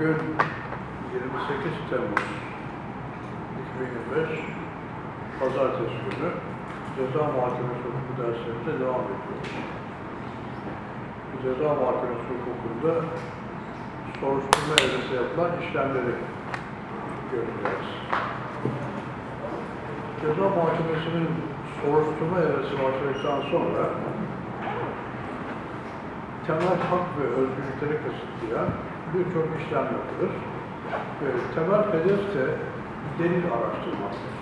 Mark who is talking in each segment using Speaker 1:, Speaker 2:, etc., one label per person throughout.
Speaker 1: Bugün 28 Temmuz 2025 Pazartesi günü Ceza Mahkemesi Hukuku derslerimize devam ediyoruz. Ceza Mahkemesi Hukuku'nda soruşturma evresi yapılan işlemleri göreceğiz. Ceza Mahkemesi'nin soruşturma evresi başladıktan sonra temel hak ve özgürlükleri kısıtlayan birçok işlem yapılır. Ve temel hedef de delil araştırmaktır.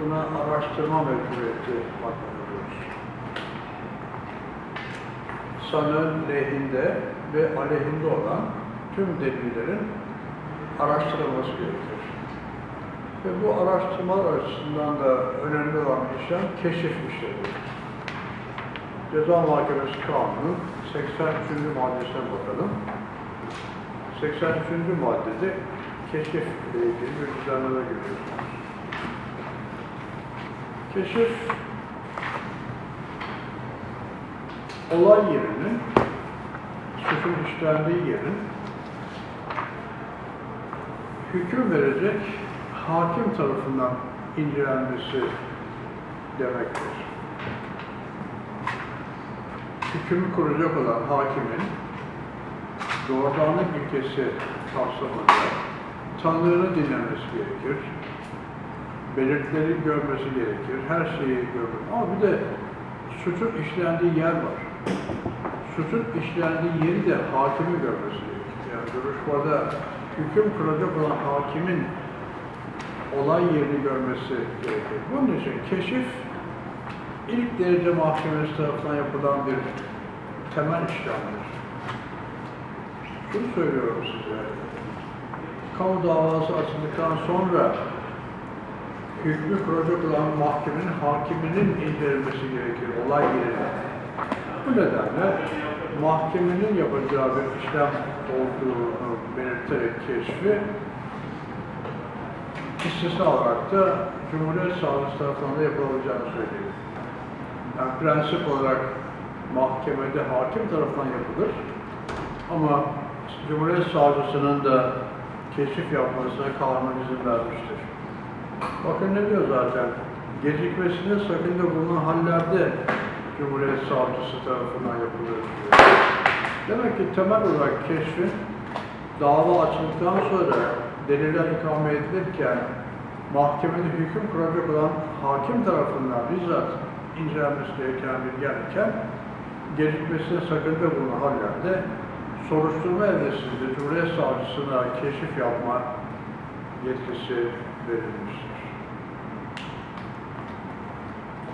Speaker 1: Buna araştırma mecburiyeti bakıyoruz. Sanığın lehinde ve aleyhinde olan tüm delillerin araştırılması gerekir. Ve bu araştırmalar açısından da önemli olan işlem keşif işlemidir. Ceza Mahkemesi Kanunu 83. maddesine bakalım. 83. maddede keşif ile ilgili bir düzenleme görüyorsunuz. Keşif olay yerinin suçun işlendiği yerin hüküm verecek hakim tarafından incelenmesi demektir hükümü kuracak olan hakimin doğrudanlık ilkesi kapsamında tanığını dinlemesi gerekir. Belirtileri görmesi gerekir. Her şeyi görmesi. Ama bir de suçun işlendiği yer var. Suçun işlendiği yeri de hakimi görmesi gerekir. Yani duruşmada hüküm kuracak olan hakimin olay yerini görmesi gerekir. Bunun için keşif ilk derece mahkemesi tarafından yapılan bir temel işlemdir. Şunu söylüyorum size, kamu davası açıldıktan sonra hükmü kuracak olan mahkemenin hakiminin incelemesi gerekir olay yerine. Bu nedenle mahkemenin yapacağı bir işlem olduğunu belirterek keşfi istisna olarak da Cumhuriyet Savcısı tarafından da yapılabileceğini söylüyor. Yani prensip olarak mahkemede hakim tarafından yapılır. Ama Cumhuriyet Savcısının da keşif yapmasına kanun izin vermiştir. Bakın ne diyor zaten? Gecikmesine sakınca bulunan hallerde Cumhuriyet Savcısı tarafından yapılır diyor. Demek ki temel olarak keşfin dava açıldıktan sonra deliller ikame edilirken mahkemede hüküm kuracak olan hakim tarafından bizzat incelenmesi gereken bir yerken gecikmesine sakınca bulunan hallerde soruşturma evresinde Cumhuriyet Savcısına keşif yapma yetkisi verilmiştir.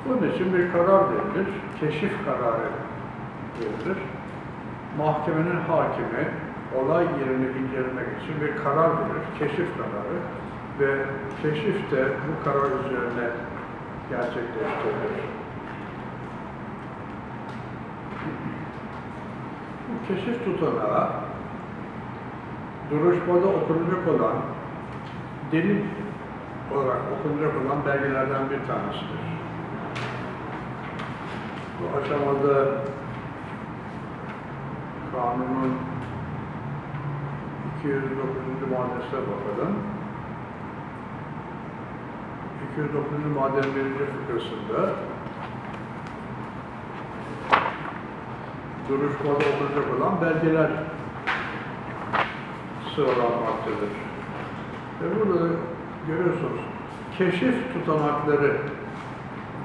Speaker 1: Bunun için bir karar verilir, keşif kararı verilir. Mahkemenin hakimi olay yerini incelemek için bir karar verir, keşif kararı ve keşif de bu karar üzerine gerçekleştirilir. Bu keşif tutanağı duruşmada okunacak olan delil olarak okunacak olan belgelerden bir tanesidir. Bu aşamada kanunun 209. maddesine bakalım. 209. maddenin birinci fıkrasında duruşmada okunacak olan belgeler sıralanmaktadır. Ve burada görüyorsunuz, keşif tutanakları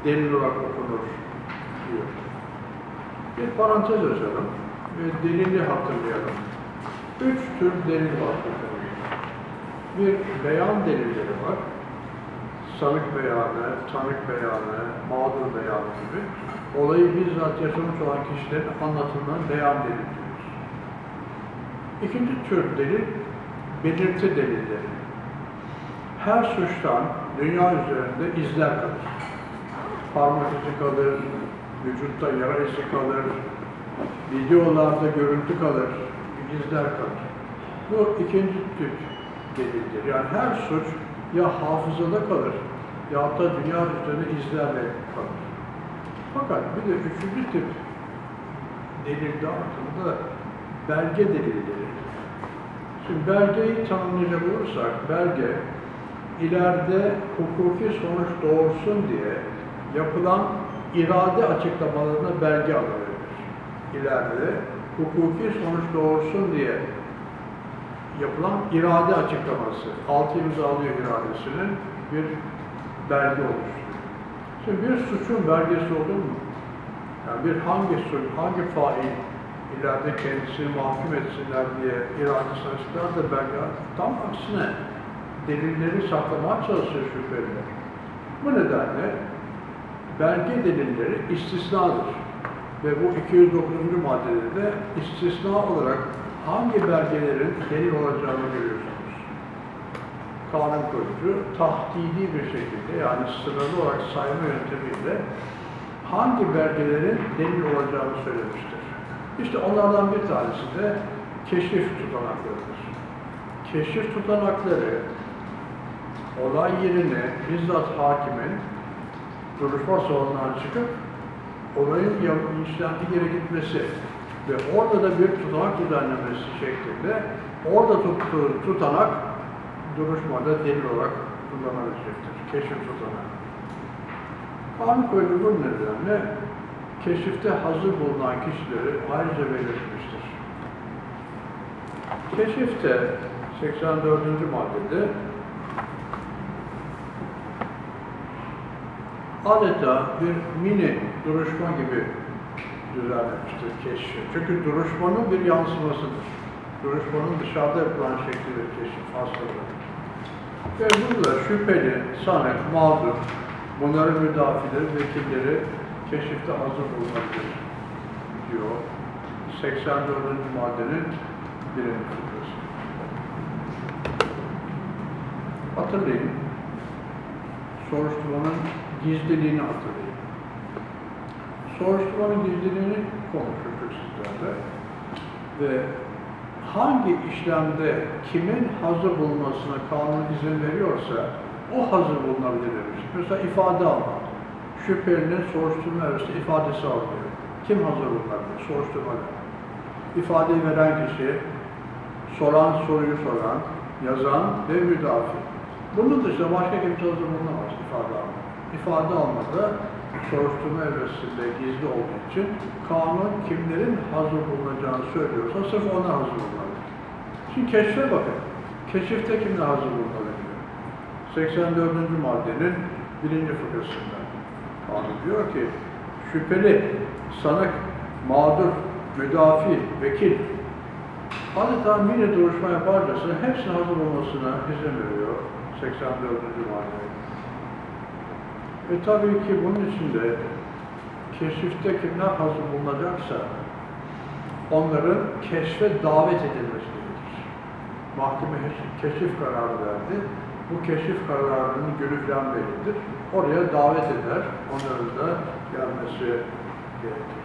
Speaker 1: delil olarak okunur diyor. Bir parantez açalım ve delili hatırlayalım. Üç tür delil var. Bir beyan delilleri var. Sanık beyanı, tanık beyanı, mağdur beyanı gibi olayı bizzat yaşamış olan kişilerin anlatımından beyan delil. İkinci tür delil, belirti delilleri. Her suçtan dünya üzerinde izler kalır. Parmak izi kalır, vücutta yara izi kalır, videolarda görüntü kalır, izler kalır. Bu ikinci tip delildir. Yani her suç ya hafızada kalır ya da dünya üzerinde izlerle kalır. Fakat bir de üçüncü tip delilde altında belge delilleri. Şimdi belgeyi tanımlayacak olursak, belge ileride hukuki sonuç doğursun diye yapılan irade açıklamalarına belge verilir. İleride hukuki sonuç doğursun diye yapılan irade açıklaması, altı imzalıyor iradesinin bir belge oluşturuyor. Şimdi bir suçun belgesi olur mu? Yani bir hangi suç, hangi fail ileride kendisini mahkum etsinler diye iradesini açıklar da belge, tam aksine delilleri saklamaya çalışıyor şüpheliler. Bu nedenle belge delilleri istisnadır. Ve bu 209. maddede de istisna olarak hangi belgelerin delil olacağını görüyorsunuz. Kanun koyucu tahdidi bir şekilde yani sınırlı olarak sayma yöntemiyle hangi belgelerin delil olacağını söylemiştir. İşte onlardan bir tanesi de keşif tutanaklarıdır. Keşif tutanakları olay yerine bizzat hakimin duruşma salonundan çıkıp olayın işlendiği yere gitmesi ve orada da bir tutanak düzenlemesi şeklinde orada tuttuğu tutanak duruşmada delil olarak kullanabilecektir. Keşif tutanağı. Kanun koyucu bu nedenle keşifte hazır bulunan kişileri ayrıca belirtmiştir. Keşifte 84. maddede adeta bir mini duruşma gibi düzenlenmiştir keşfi. Çünkü duruşmanın bir yansımasıdır. Duruşmanın dışarıda yapılan şeklidir keşif hastalığı. Ve burada şüpheli, sanık, mağdur, bunların müdafileri, vekilleri keşifte hazır bulunabilir diyor. 84. maddenin birinci fıkrası. Hatırlayın, soruşturmanın gizliliğini hatırlayın. Soruşturmanın gizliliğini konuşacak sizlerle ve hangi işlemde kimin hazır bulunmasına kanun izin veriyorsa o hazır bulunabilir demiş. Mesela ifade alma. Şüphelinin soruşturma arasında ifadesi alınıyor. Kim hazır bulunabilir? Soruşturmada. İfadeyi veren kişi, soran soruyu soran, yazan ve müdafi. Bunun dışında başka kimse hazır bulunamaz ifade alma. İfade almada soruşturma evresinde gizli olduğu için kanun kimlerin hazır bulunacağını söylüyorsa sırf onlar hazır bulunabilir. Şimdi keşfe bakın. Keşifte kimler hazır bulunabiliyor? 84. maddenin birinci fıkrasında. Kanun diyor ki şüpheli, sanık, mağdur, müdafi, vekil adeta mini duruşma yaparcasına hepsinin hazır olmasına izin veriyor 84. madde. Ve tabii ki bunun içinde keşifte kimler hazır bulunacaksa onların keşfe davet edilmesi gerekir. Mahkeme keşif kararı verdi. Bu keşif kararının günü falan bellidir. Oraya davet eder. Onların da gelmesi gerekir.